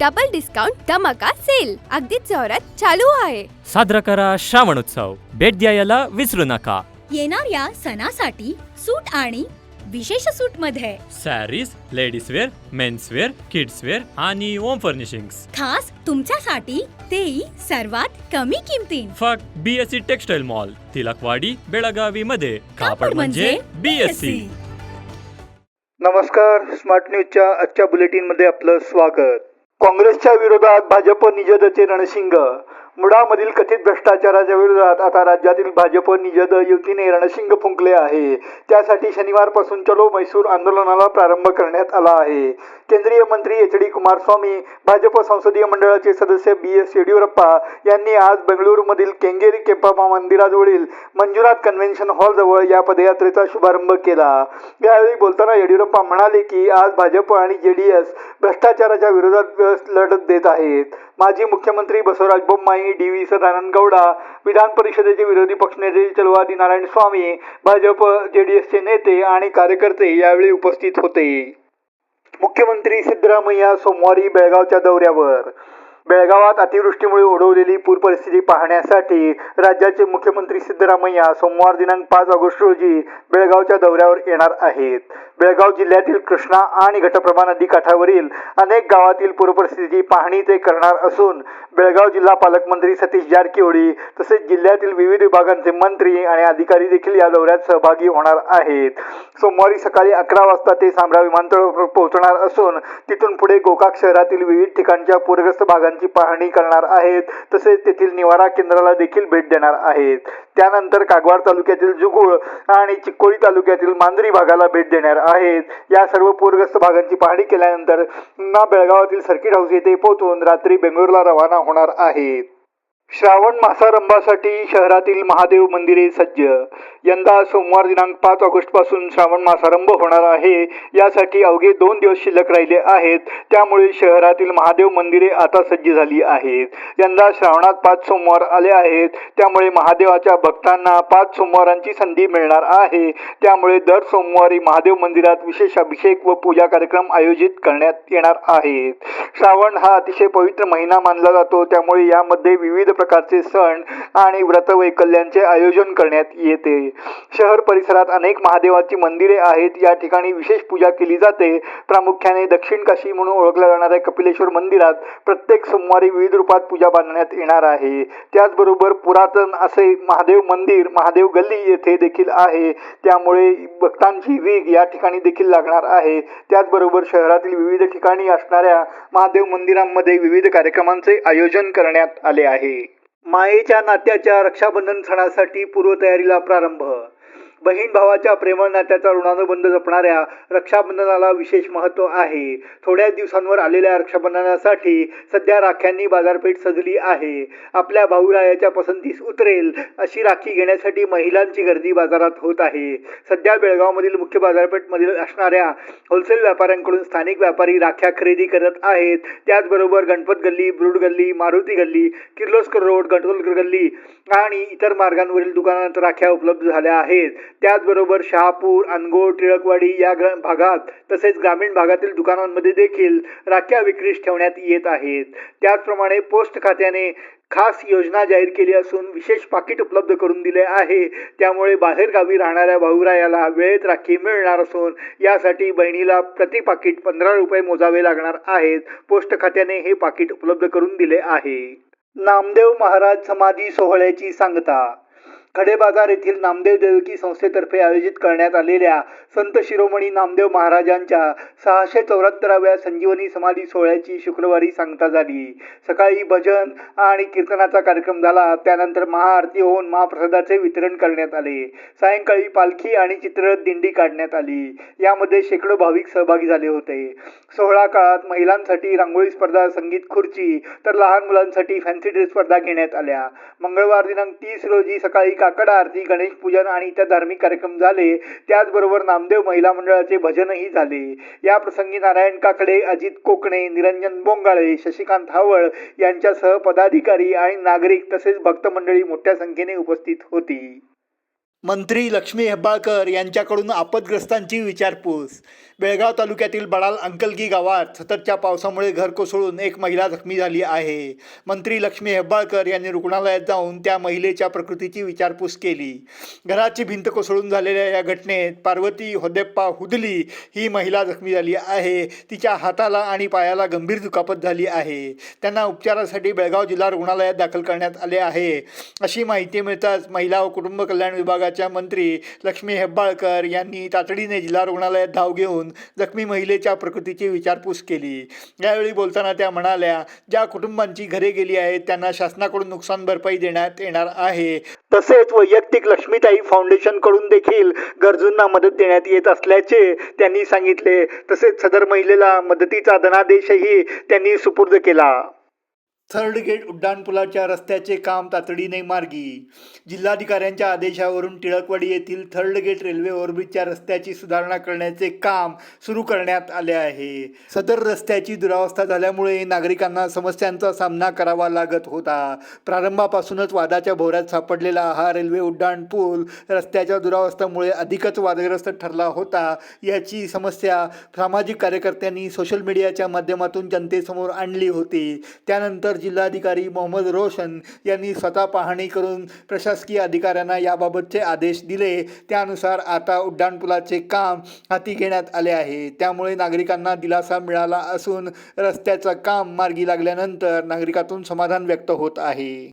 Double discount धमाका sale अगदीच जोरात चालू आहे. साजरा करा श्रावणोत्सव भेट द्यायला विसरू नका. येणाऱ्या सणासाठी सूट आणि विशेष सूटमध्ये saris ladies wear mens wear kids wear आणि होम फर्निशिंग खास तुमच्यासाठी तेही सर्वात कमी किमतीत. फक्त BSC textile mall Tilakwadi Belagavi मध्ये. कापड म्हणजे बीएससी नमस्कार स्मार्ट न्यूजच्या आजच्या बुलेटिनमध्ये आपलं स्वागत. काँग्रेसच्या विरोधात भाजप निजदचे रणशिंग मुळामधील कथित भ्रष्टाचाराच्या विरोधात आता राज्यातील भाजप निजद युतीने रणशिंग फुंकले आहे. त्यासाठी शनिवारपासून चलो मैसूर आंदोलनाला प्रारंभ करण्यात आला आहे. केंद्रीय मंत्री एच डी कुमारस्वामी भाजप संसदीय मंडळाचे सदस्य बी एस येडियुरप्पा यांनी आज बेंगळुरूमधील केंगेरी केंपमा मंदिराजवळील मंजुनाथ कन्व्हेन्शन हॉलजवळ या पदयात्रेचा शुभारंभ केला. यावेळी बोलताना येडियुरप्पा म्हणाले की आज भाजप आणि जे डी एस भ्रष्टाचाराच्या विरोधात लढत देत आहेत. माजी मुख्यमंत्री बसवराज बोम्माई डी व्ही सदानंद गौडा विधान परिषदेचे विरोधी पक्षनेते चलवादी नारायण स्वामी भाजप जे डी एसचे नेते आणि कार्यकर्ते यावेळी उपस्थित होते. मुख्यमंत्री सिद्धरामय्या सोमवारी बेळगावच्या दौऱ्यावर बेळगावात अतिवृष्टीमुळे ओढवलेली पूर परिस्थिती पाहण्यासाठी राज्याचे मुख्यमंत्री सिद्धरामय्या सोमवार दिनांक पाच ऑगस्ट रोजी बेळगावच्या दौऱ्यावर येणार आहेत. बेळगाव जिल्ह्यातील कृष्णा आणि घटप्रभा नदी काठावरील अनेक गावातील पूरपरिस्थिती पाहणी ते करणार असून बेळगाव जिल्हा पालकमंत्री सतीश जारकिहोळी तसेच जिल्ह्यातील विविध विभागांचे मंत्री आणि अधिकारी देखील या दौऱ्यात सहभागी होणार आहेत. सोमवारी सकाळी अकरा वाजता ते सांबरा विमानतळ पोहोचणार असून तिथून पुढे गोकाक शहरातील विविध ठिकाणच्या पूरग्रस्त भागांची पाहणी करणार आहेत. तसेच तेथील निवारा केंद्राला देखील भेट देणार आहेत. त्यानंतर कागवाड तालुक्यातील जुगुळ आणि चिक्कोडी तालुक्यातील मांजरी भागाला भेट देणार आहेत. या सर्व पूरग्रस्त भागांची पाहणी केल्यानंतर ना बेळगावातील सर्किट हाऊस येथे पोहोचून रात्री बेंगळुरूला रवाना होणार आहेत. श्रावण मासारंभासाठी शहरातील महादेव मंदिरे सज्ज. यंदा सोमवार दिनांक पाच ऑगस्टपासून श्रावण मासारंभ होणार आहे. यासाठी अवघे दोन दिवस शिल्लक राहिले आहेत. त्यामुळे शहरातील महादेव मंदिरे आता सज्ज झाली आहेत. यंदा श्रावणात पाच सोमवार आले आहेत. त्यामुळे महादेवाच्या भक्तांना पाच सोमवारांची संधी मिळणार आहे. त्यामुळे दर सोमवारी महादेव मंदिरात विशेष अभिषेक व पूजा कार्यक्रम आयोजित करण्यात येणार आहेत. श्रावण हा अतिशय पवित्र महिना मानला जातो. त्यामुळे यामध्ये विविध प्रकारचे सण आणि व्रतवैकल्यांचे आयोजन करण्यात येते. शहर परिसरात अनेक महादेवाची मंदिरे आहेत. या ठिकाणी विशेष पूजा केली जाते. प्रामुख्याने दक्षिण काशी म्हणून ओळखल्या जाणाऱ्या कपिलेश्वर मंदिरात प्रत्येक सोमवारी विविध रूपात पूजा बांधण्यात येणार आहे. त्याचबरोबर पुरातन असे महादेव मंदिर महादेव गल्ली येथे देखील आहे. त्यामुळे भक्तांची वीग या ठिकाणी देखील लागणार आहे. त्याचबरोबर शहरातील विविध ठिकाणी असणाऱ्या महादेव मंदिरांमध्ये विविध कार्यक्रमांचे आयोजन करण्यात आले आहे. मायेच्या नात्याच्या रक्षाबंधन सणासाठी पूर्वतयारीला प्रारंभ. बहीण भावाच्या प्रेमळ नात्याचा ऋणानुबंध जपणाऱ्या रक्षाबंधनाला विशेष महत्त्व आहे. थोड्याच दिवसांवर आलेल्या रक्षाबंधनासाठी सध्या राख्यांनी बाजारपेठ सजली आहे. आपल्या भाऊरायाच्या पसंतीस उतरेल अशी राखी घेण्यासाठी महिलांची गर्दी बाजारात होत आहे. सध्या बेळगावमधील मुख्य बाजारपेठमधील असणाऱ्या होलसेल व्यापाऱ्यांकडून स्थानिक व्यापारी राख्या खरेदी करत आहेत. त्याचबरोबर गणपत गल्ली ब्रूड गल्ली मारुती गल्ली किर्लोस्कर रोड गणकोलकर गल्ली आणि इतर मार्गांवरील दुकानात राख्या उपलब्ध झाल्या आहेत. त्याचबरोबर शहापूर अनगोड टिळकवाडी या ग्र भागात तसेच ग्रामीण भागातील दुकानांमध्ये देखील राख्या विक्रीस ठेवण्यात येत आहेत. त्याचप्रमाणे पोस्ट खात्याने खास योजना जाहीर केली असून विशेष पाकिट उपलब्ध करून दिले आहे. त्यामुळे बाहेरगावी राहणाऱ्या भाऊरायाला वेळेत राखी मिळणार असून यासाठी बहिणीला प्रति पाकिट पंधरा रुपये मोजावे लागणार आहेत. पोस्ट खात्याने हे पाकिट उपलब्ध करून दिले आहे. नामदेव महाराज समाधी सोहळ्याची सांगता. खडेबाजार येथील नामदेव देवकी संस्थेतर्फे आयोजित करण्यात आलेल्या संत शिरोमणी नामदेव महाराजांच्या सहाशे चौऱ्याहत्तराव्या संजीवनी समाधी सोहळ्याची शुक्रवारी सांगता झाली. सकाळी भजन आणि कीर्तनाचा कार्यक्रम झाला. त्यानंतर महाआरती होऊन महाप्रसादाचे वितरण करण्यात आले. सायंकाळी पालखी आणि चित्ररथ दिंडी काढण्यात आली. यामध्ये शेकडो भाविक सहभागी झाले होते. सोहळा काळात महिलांसाठी रांगोळी स्पर्धा संगीत खुर्ची तर लहान मुलांसाठी फॅन्सी ड्रेस स्पर्धा घेण्यात आल्या. मंगळवार दिनांक तीस रोजी सकाळी काकड आरती गणेश पूजन आणि इतर धार्मिक कार्यक्रम झाले. त्याचबरोबर नामदेव महिला मंडळाचे भजनही झाले. या प्रसंगी नारायण काकडे अजित कोकणे निरंजन बोंगाळे शशिकांत हावळ यांच्यासह पदाधिकारी आणि नागरिक तसेच भक्त मंडळी मोठ्या संख्येने उपस्थित होती. मंत्री लक्ष्मी हेब्बाळकर यांच्याकडून आपदग्रस्तांची विचारपूस. बेळगाव तालुक्यातील बडाल अंकलगी गावात सततच्या पावसामुळे घर कोसळून एक महिला जखमी झाली आहे. मंत्री लक्ष्मी हेब्बाळकर यांनी रुग्णालयात जाऊन त्या महिलेच्या प्रकृतीची विचारपूस केली. घराची भिंत कोसळून झालेल्या या घटनेत पार्वती होदेप्पा हुदली ही महिला जखमी झाली आहे. तिच्या हाताला आणि पायाला गंभीर दुखापत झाली आहे. त्यांना उपचारासाठी बेळगाव जिल्हा रुग्णालयात दाखल करण्यात आले आहे. अशी माहिती मिळताच महिला व कुटुंब कल्याण विभागात विभागाच्या मंत्री लक्ष्मी हेब्बाळकर यांनी तातडीने जिल्हा रुग्णालयात धाव घेऊन जखमी महिलेच्या प्रकृतीची विचारपूस केली. यावेळी बोलताना त्या म्हणाल्या ज्या कुटुंबांची घरे गेली आहेत त्यांना शासनाकडून नुकसान भरपाई देण्यात येणार आहे. तसेच वैयक्तिक लक्ष्मीताई फाउंडेशनकडून देखील गरजूंना मदत देण्यात येत असल्याचे त्यांनी सांगितले. तसेच सदर महिलेला मदतीचा धनादेशही त्यांनी सुपूर्द केला. थर्ड गेट उड्डाणपुलाच्या रस्त्याचे काम तातडीने मार्गी. जिल्हाधिकाऱ्यांच्या आदेशावरून टिळकवाडी येथील थर्ड गेट रेल्वे ओव्हरब्रिजच्या रस्त्याची सुधारणा करण्याचे काम सुरू करण्यात आले आहे. सदर रस्त्याची दुरावस्था झाल्यामुळे नागरिकांना समस्यांचा सामना करावा लागत होता. प्रारंभापासूनच वादाच्या भोवऱ्यात सापडलेला हा रेल्वे उड्डाणपूल रस्त्याच्या दुरावस्थेमुळे अधिकच वादग्रस्त ठरला होता. याची समस्या सामाजिक कार्यकर्त्यांनी सोशल मीडियाच्या माध्यमातून जनतेसमोर आणली होती. त्यानंतर जिल्हाधिकारी मोहम्मद रोशन यांनी स्वतः पाहणी करून प्रशासकीय अधिकाऱ्यांना याबाबतचे आदेश दिले. त्यानुसार आता उड्डाणपुलाचे काम हाती घेण्यात आले आहे. त्यामुळे नागरिकांना दिलासा मिळाला असून रस्त्याचं काम मार्गी लागल्यानंतर नागरिकातून समाधान व्यक्त होत आहे.